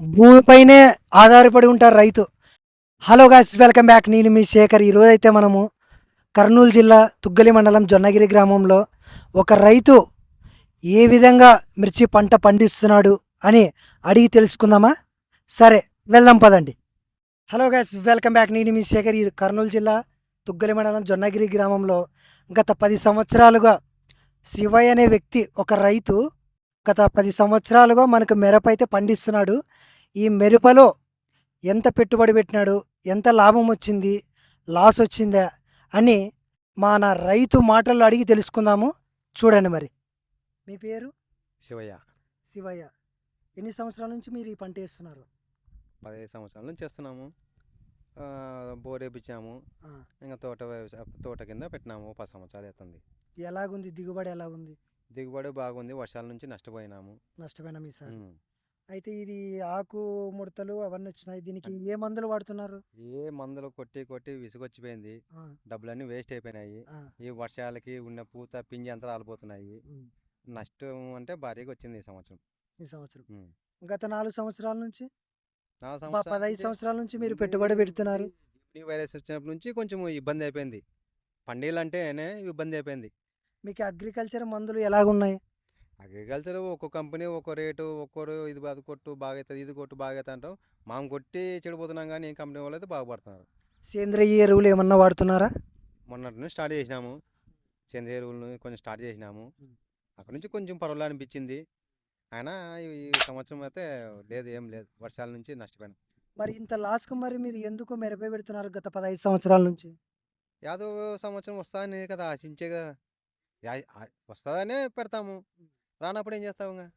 భూమిపైనే ఆధారపడి ఉంటారు రైతు. Hello guys welcome back. నేను మీ శేఖర్. ఈరోజు అయితే మనము కర్నూలు జిల్లా తుగ్గలి మండలం జొన్నగిరి గ్రామంలో ఒక రైతు ఏ విధంగా మిర్చి పంట పండిస్తున్నాడు అని అడిగి తెలుసుకుందామా? సరే వెళ్దాం పదండి. Hello guys welcome back. నేను మీ శేఖర్. ఈ కర్నూలు జిల్లా తుగ్గలి మండలం జొన్నగిరి గ్రామంలో గత పది సంవత్సరాలుగా శివయ్య అనే వ్యక్తి ఒక రైతు గత పది సంవత్సరాలుగా మనకు మిరప అయితే పండిస్తున్నాడు. ఈ మిరపలో ఎంత పెట్టుబడి పెట్టినాడు? ఎంత లాభం వచ్చింది? లాస్ వచ్చిందా? అని మన రైతు మాటల్లో అడిగి తెలుసుకుందాము. చూడండి మరి. మీ పేరు? శివయ్య. శివయ్య. ఎన్ని సంవత్సరాల నుంచి మీరు ఈ పంట వేస్తున్నారు? పదిహేను సంవత్సరాల నుంచి చేస్తున్నాము. బోర్ వేపించాము. ఇంకా తోట తోట కింద పెట్టినాము. పది సంవత్సరాలు అవుతుంది. ఎలాగుంది? దిగుబడి ఎలా ఉంది దిగుబడి బాగుంది వర్షాల నుంచి నష్టపోయినాము. నష్టపోయినా మీ సార్. ఉమ్. అయితే ఇది ఆకు ముడతలు అవన్నీ వచ్చినాయి. దీనికి ఏ మందులు వాడుతున్నారు? ఏ మందులు కొట్టి కొట్టి విసుగొచ్చిపోయింది. డబ్బులన్నీ వేస్ట్ అయిపోయినాయి. ఈ వర్షాలకి ఉన్న పూత పింజి అంతా రాలిపోతున్నాయి. నష్టం అంటే భారీగా వచ్చింది ఈ సంవత్సరం. ఈ సంవత్సరం. గత నాలుగు సంవత్సరాల నుంచి? పదహైదు సంవత్సరాల నుంచి మీరు పెట్టుబడి పెడుతున్నారు. వైరస్ వచ్చినప్పటి నుంచి కొంచెం ఇబ్బంది అయిపోయింది. పండుగలు అంటేనే ఇబ్బంది అయిపోయింది. మీకు అగ్రికల్చర్ మందులు ఎలాగున్నాయి? అగ్రికల్చర్ ఒక్కో కంపెనీ ఒక్కో రేటు ఒక్కోరు ఇది అది కొట్టు బాగా అవుతుంది ఇది కొట్టు బాగా అవుతుంది అంటాం. మనం కొట్టి చెడిపోతున్నాం కానీ కంపెనీ వాళ్ళు అయితే బాగుపడుతున్నారు. సేంద్రియ ఎరువులు ఏమన్నా వాడుతున్నారా? మొన్నటి నుంచి స్టార్ట్ చేసినాము. సేంద్రియ ఎరువులను కొంచెం స్టార్ట్ చేసినాము. అక్కడ నుంచి కొంచెం పర్వాలేదు అనిపించింది. అయినా ఈ సంవత్సరం అయితే లేదు ఏం లేదు. వర్షాల నుంచి నష్టపోయినాం. మరి ఇంత లాస్కు మరి మీరు ఎందుకు మెరపై పెడుతున్నారు గత పదహైదు సంవత్సరాల నుంచి? యాదో సంవత్సరం వస్తుందని కదా ఆశించే కదా. వస్తుందనే పెడతాము. రానప్పుడు ఏం చేస్తాము ఇంకా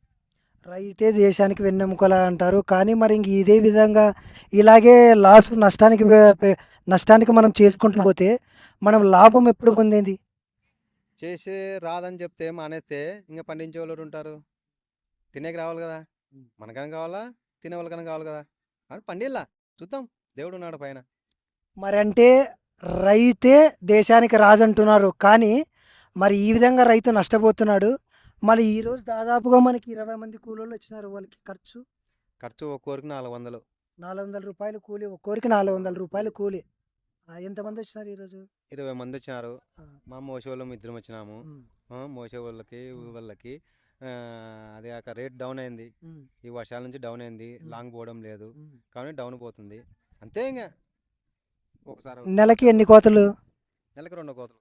రైతే దేశానికి వెన్నెముకల అంటారు. కానీ మరి ఇంక ఇదే విధంగా ఇలాగే లాస్ నష్టానికి నష్టానికి మనం చేసుకుంటూ పోతే మనం లాభం ఎప్పుడు పొందేది? చేసి రాదని చెప్తే మానేస్తే ఇంకా పండించే వాళ్ళు ఉంటారు? తినేకి రావాలి కదా. మనకని కావాలా? తినే వాళ్ళకని కావాలి కదా. అని పండిల్లా. చూద్దాం. దేవుడు ఉన్నాడు పైన. మరి అంటే రైతే దేశానికి రాజు అంటున్నారు కానీ మరి ఈ విధంగా రైతు నష్టపోతున్నాడు. మళ్ళీ ఈరోజు దాదాపుగా మనకి ఇరవై మంది కూలోళ్ళు వచ్చినారు వాళ్ళకి ఖర్చు. ఖర్చు ఒక్కోరికి నాలుగు వందలు నాలుగు వందల రూపాయలు కూలి ఒక్కొరికి నాలుగు వందల రూపాయలు కూలి. ఆ, ఎంతమంది వచ్చినారు ఈరోజు ఇరవై మంది వచ్చినారు. ఆ, మా మోసే వాళ్ళం ఇద్దరం వచ్చినాము. ఉమ్, ఆ, మోసే వాళ్ళకి. వాళ్ళకి ఆ, అది కాక రేట్ డౌన్ అయింది. ఉమ్, ఈ వర్షాల నుంచి డౌన్ అయింది. లాంగ్ పోవడం లేదు. ఉమ్. కానీ డౌన్ పోతుంది. అంతే ఇంకా ఒకసారి నెలకి ఎన్ని కోతలు? నెలకు రెండు కోతలు.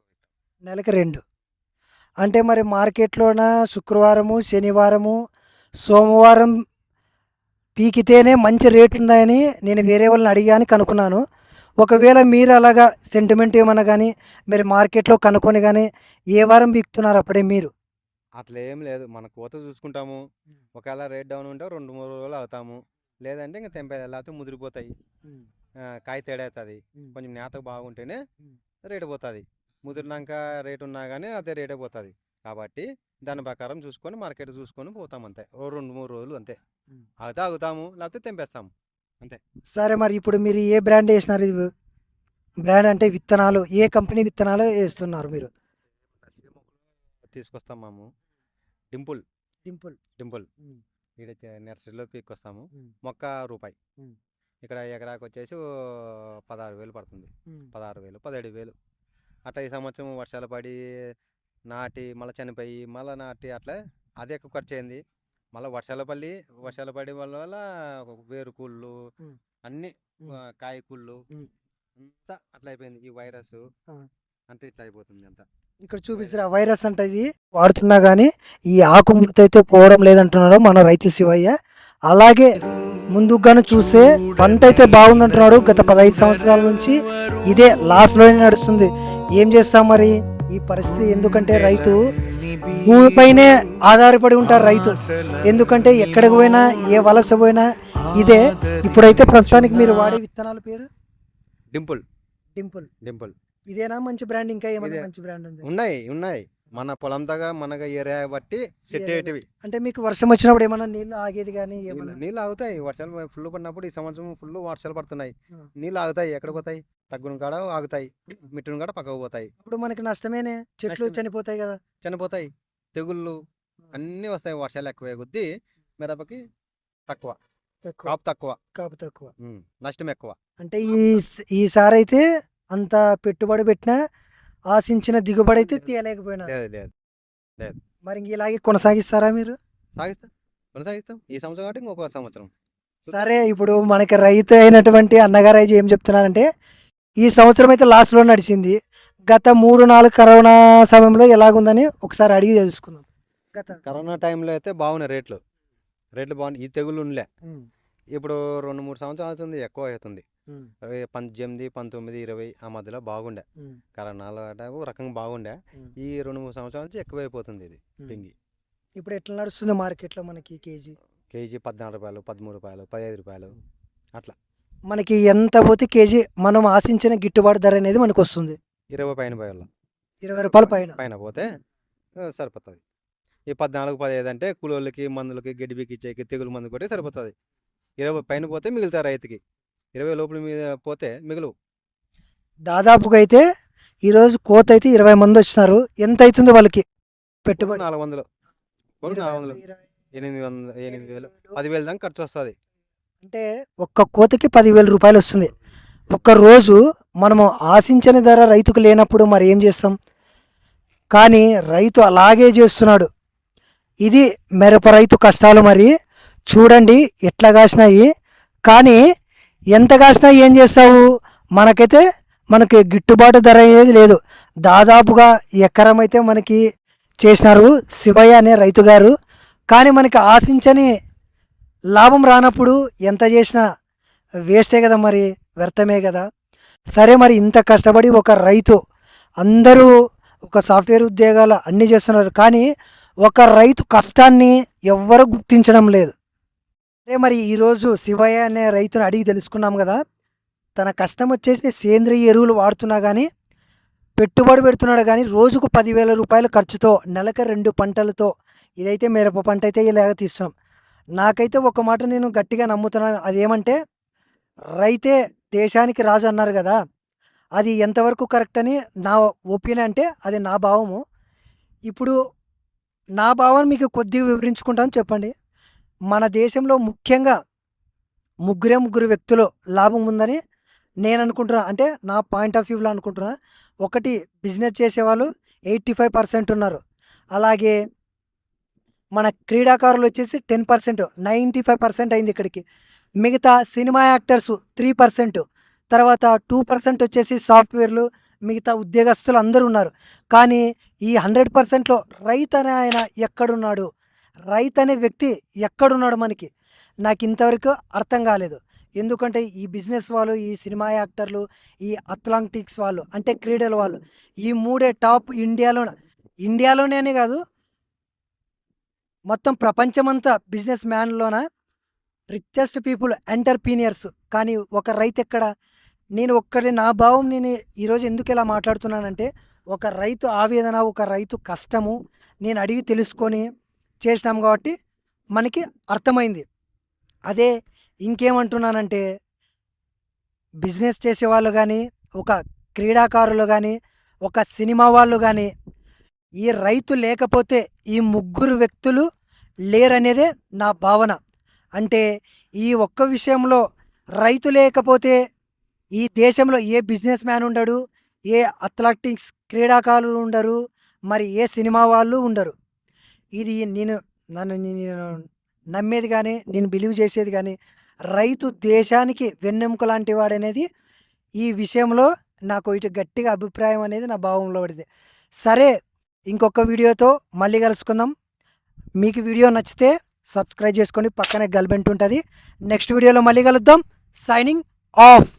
నెలకి రెండు. అంటే మరి మార్కెట్లోన? శుక్రవారము శనివారము సోమవారం పీకితేనే మంచి రేట్ ఉందని నేను వేరే వాళ్ళని అడిగాని కనుక్కున్నాను. ఒకవేళ మీరు అలాగా సెంటిమెంట్ ఏమన్నా కానీ మీరు మార్కెట్లో కనుక్కొని కానీ ఏ వారం పీకుతున్నారు అప్పుడే మీరు? అట్లా ఏం లేదు. మన కోత చూసుకుంటాము. ఒకవేళ రేట్ డౌన్ ఉంటే రెండు మూడు రోజులు అవుతాము. లేదంటే ఇంకా తెంపేది లేకపోతే ముదిరిపోతాయి. కాయ తేడా అవుతుంది కొంచెం నేత బాగుంటేనే. రేటు పోతుంది. ముదిరినాక రేటు ఉన్నా కానీ అదే రేటే పోతుంది. కాబట్టి దాని ప్రకారం చూసుకొని మార్కెట్ చూసుకొని పోతాం అంతే. ఓ రెండు మూడు రోజులు అంతే. ఉం. అవుతా ఆగుతాము లేకపోతే తెంపేస్తాము. సరే మరి ఇప్పుడు మీరు ఏ బ్రాండ్ వేసినారు? ఇది బ్రాండ్ అంటే విత్తనాలు ఏ కంపెనీ విత్తనాలు వేస్తున్నారు మీరు? తీసుకొస్తాం మేము. డింపుల్. Simple dimple. ఇక్కడ నర్సరీలో పీక్కొస్తాము. మొక్క రూపాయి. ఇక్కడ ఎకరాకి వచ్చేసి పదహారు వేలు పడుతుంది. పదహారు వేలు పదిహేడు వేలు. అట్లా ఈ సంవత్సరం వర్షాలు పడి నాటి మళ్ళీ చనిపోయి మళ్ళీ నాటి అట్లా అది ఎక్కువ ఖర్చు అయింది మళ్ళీ వర్షాలు పడి వర్షాలు పడి వల్ల వల్ల వేరు కూళ్ళు ఉం. అన్ని ఉం. ఆ, కాయ కూళ్ళు ఉం. అంతా అట్లా అయిపోయింది ఈ వైరస్. అంతా ఇట్లా అయిపోతుంది అంతా ఇక్కడ చూపిస్తారు వైరస్ అంటే ఇది వాడుతున్నా కానీ ఈ ఆకు అయితే పోవడం లేదంటున్నాడు మన రైతు శివయ్య అలాగే ముందుగాను చూస్తే పంట అయితే బాగుందంటున్నాడు. గత పదహైదు సంవత్సరాల నుంచి ఇదే లాస్లోనే నడుస్తుంది. ఏం చేస్తాం మరి? ఈ పరిస్థితి ఎందుకంటే రైతు భూమిపైనే ఆధారపడి ఉంటారు రైతు. ఎందుకంటే ఎక్కడికి పోయినా ఏ వలస పోయినా ఇదే. ఇప్పుడైతే ప్రస్తుతానికి మీరు వాడే విత్తనాల పేరు? డింపుల్. డింపుల్. డింపుల్. ఇదేనా? మంచి బ్రాండ్ ఇంకా ఏమైనా. మంచి బ్రాండ్ ఉంది? ఉన్నాయి ఉన్నాయి. మన పొలం దగ్గర మన ఏరియా బట్టి సెట్ అయ్యేటివి అంటే మీకు వర్షం వచ్చినప్పుడు ఏమైనా నీళ్ళు ఆగేది కానీ నీళ్ళు- ఆగుతాయి. వర్షాలు ఫుల్ పడినప్పుడు ఈ సంవత్సరం ఫుల్ వర్షాలు పడుతున్నాయి. నీళ్ళు ఆగుతాయి. ఎక్కడ పోతాయి? తగ్గున కాడ ఆగుతాయి. మిట్టున కాడ పక్కకు పోతాయి. అప్పుడు మనకి నష్టమేనే? చెట్లు. చనిపోతాయి కదా. చనిపోతాయి. తెగుళ్ళు అన్నీ వస్తాయి వర్షాలు ఎక్కువ కొద్దీ మిరపకి తక్కువ. కాపు తక్కువ. కాపు తక్కువ. నష్టం ఎక్కువ. అంటే ఈ ఈసారి అయితే అంత పెట్టుబడి పెట్టినా ఆశించిన దిగుబడి అయితే తీయలేకపోయినా లేదు లేదు మరి ఇంక ఇలాగే కొనసాగిస్తారా మీరు? సాగిస్తాం. కొనసాగిస్తాం. ఈ సంవత్సరం కాబట్టి ఇంకొక సంవత్సరం. సరే ఇప్పుడు మనకి రైతు అయినటువంటి అన్నగారు అయితే ఏం చెప్తున్నారంటే ఈ సంవత్సరం అయితే లాస్ట్లో నడిచింది. గత మూడు నాలుగు కరోనా సమయంలో ఎలాగుందని ఒకసారి అడిగి తెలుసుకుందాం. గత కరోనా టైంలో అయితే బాగున్నాయి రేట్లు. రేట్లు బాగున్నాయి. ఈ తెగులు ఉండలే. ఇప్పుడు రెండు మూడు సంవత్సరాలు అవుతుంది ఎక్కువ అవుతుంది. పద్దెనిమిది పంతొమ్మిది ఇరవై ఆ మధ్యలో బాగుండే. కరోనాలో అట ఒక రకంగా బాగుండే. ఈ రెండు మూడు సంవత్సరాల నుంచి ఎక్కువైపోతుంది ఇది. పింగి. ఇప్పుడు ఎట్లా నడుస్తుంది మార్కెట్లో మనకి కేజీ? కేజీ పద్నాలుగు రూపాయలు పదమూడు రూపాయలు పదిహేను రూపాయలు అట్లా. మనకి ఎంత పోతే కేజీ మనం ఆశించిన గిట్టుబాటు ధర అనేది మనకు వస్తుంది? ఇరవై పైన పోయాల. ఇరవై రూపాయల పైన. పైన పోతే సరిపోతుంది. ఈ పద్నాలుగు పదిహేను అంటే కూలోళ్ళకి మందులకి గడ్డిబికి ఇచ్చేకి తెగులు మందు కొట్టి సరిపోతుంది. ఇరవై పైన పోతే మిగులుతాయి రైతుకి. ఇరవై లోపల మీద పోతే మిగులు దాదాపుగా అయితే ఈరోజు కోత అయితే ఇరవై మంది వచ్చినారు. ఎంత అవుతుంది వాళ్ళకి పెట్టుబడి. నాలుగు వందలు. నాలుగు ఎనిమిది వందలు ఎనిమిది వేలు. వేలు. పదివేలు దాకా ఖర్చు వస్తుంది. అంటే ఒక్క కోతకి పదివేల రూపాయలు వస్తుంది. ఒక్క రోజు మనము ఆశించిన ధర రైతుకు లేనప్పుడు మరి ఏం చేస్తాం? కానీ రైతు అలాగే చేస్తున్నాడు. ఇది మిరప రైతు కష్టాలు మరి. చూడండి ఎట్లా కాసినాయి. కానీ ఎంత కాసినా ఏం చేస్తావు? మనకైతే మనకి గిట్టుబాటు ధర అనేది లేదు. దాదాపుగా ఎకరం అయితే మనకి చేసినారు శివయ్య అనే రైతు గారు. కానీ మనకి ఆశించని లాభం రానప్పుడు ఎంత చేసినా వేస్టే కదా మరి వ్యర్థమే కదా. సరే మరి ఇంత కష్టపడి ఒక రైతు అందరూ ఒక సాఫ్ట్వేర్ ఉద్యోగాలు అన్నీ చేస్తున్నారు. కానీ ఒక రైతు కష్టాన్ని ఎవ్వరు గుర్తించడం లేదు. అంటే మరి ఈరోజు శివయ్య అనే రైతును అడిగి తెలుసుకున్నాం కదా. తన కష్టం వచ్చేసి సేంద్రియ ఎరువులు వాడుతున్నా కానీ పెట్టుబడి పెడుతున్నాడు కానీ రోజుకు పదివేల రూపాయల ఖర్చుతో నెలకు రెండు పంటలతో ఇదైతే మిరప పంట అయితే ఇలాగ తీస్తున్నాం. నాకైతే ఒక మాట నేను గట్టిగా నమ్ముతున్నాను అదేమంటే రైతే దేశానికి రాజు అన్నారు కదా అది ఎంతవరకు కరెక్ట్ అని నా ఒపీనియన్ అంటే అది నా భావము. ఇప్పుడు నా భావాన్ని మీకు కొద్దిగా వివరించుకుంటాను చెప్పండి. మన దేశంలో ముఖ్యంగా ముగ్గురే ముగ్గురు వ్యక్తులు లాభం ఉందని నేను అనుకుంటున్నా అంటే నా పాయింట్ ఆఫ్ వ్యూలో అనుకుంటున్నా. ఒకటి బిజినెస్ చేసేవాళ్ళు ఎయిటీ ఫైవ్ పర్సెంట్ ఉన్నారు. అలాగే మన క్రీడాకారులు వచ్చేసి ten percent ninety five percent అయింది ఇక్కడికి. మిగతా సినిమా యాక్టర్స్ త్రీ పర్సెంట్ తర్వాత టూ పర్సెంట్ వచ్చేసి సాఫ్ట్వేర్లు మిగతా ఉద్యోగస్తులు అందరూ ఉన్నారు. కానీ ఈ హండ్రెడ్ పర్సెంట్లో రైతు అనే ఆయన ఎక్కడున్నాడు? రైతు అనే వ్యక్తి ఎక్కడున్నాడు మనకి? నాకు ఇంతవరకు అర్థం కాలేదు. ఎందుకంటే ఈ బిజినెస్ వాళ్ళు ఈ సినిమా యాక్టర్లు ఈ అథ్లాంటిక్స్ వాళ్ళు అంటే క్రీడల వాళ్ళు ఈ మూడే టాప్ ఇండియాలో ఇండియాలోనే అని కాదు మొత్తం ప్రపంచమంతా బిజినెస్ మ్యాన్లోన రిచెస్ట్ పీపుల్ ఎంటర్ప్రీనియర్స్ కానీ ఒక రైతు ఎక్కడ నేను ఒక్కడి నా భావం నేను ఈరోజు ఎందుకు ఇలా మాట్లాడుతున్నానంటే ఒక రైతు ఆవేదన ఒక రైతు కష్టము నేను అడిగి తెలుసుకొని చేసినాం కాబట్టి మనకి అర్థమైంది. అదే ఇంకేమంటున్నానంటే బిజినెస్ చేసేవాళ్ళు కానీ ఒక క్రీడాకారులు కానీ ఒక సినిమా వాళ్ళు కానీ ఈ రైతు లేకపోతే ఈ ముగ్గురు వ్యక్తులు లేరనేదే నా భావన. అంటే ఈ ఒక్క విషయంలో రైతు లేకపోతే ఈ దేశంలో ఏ బిజినెస్ మ్యాన్ ఉండడు ఏ అథ్లెటిక్స్ క్రీడాకారులు ఉండరు మరి ఏ సినిమా వాళ్ళు ఉండరు. ఇది నేను నన్ను నేను నమ్మేది కానీ నేను బిలీవ్ చేసేది కానీ రైతు దేశానికి వెన్నెముక లాంటి వాడనేది ఈ విషయంలో నాకు ఇటు గట్టిగా అభిప్రాయం అనేది నా భావంలో పడింది. సరే ఇంకొక వీడియోతో మళ్ళీ కలుసుకుందాం. మీకు వీడియో నచ్చితే సబ్స్క్రైబ్ చేసుకోండి పక్కనే గల్బెంట్ ఉంటుంది. నెక్స్ట్ వీడియోలో మళ్ళీ కలుద్దాం. Signing off!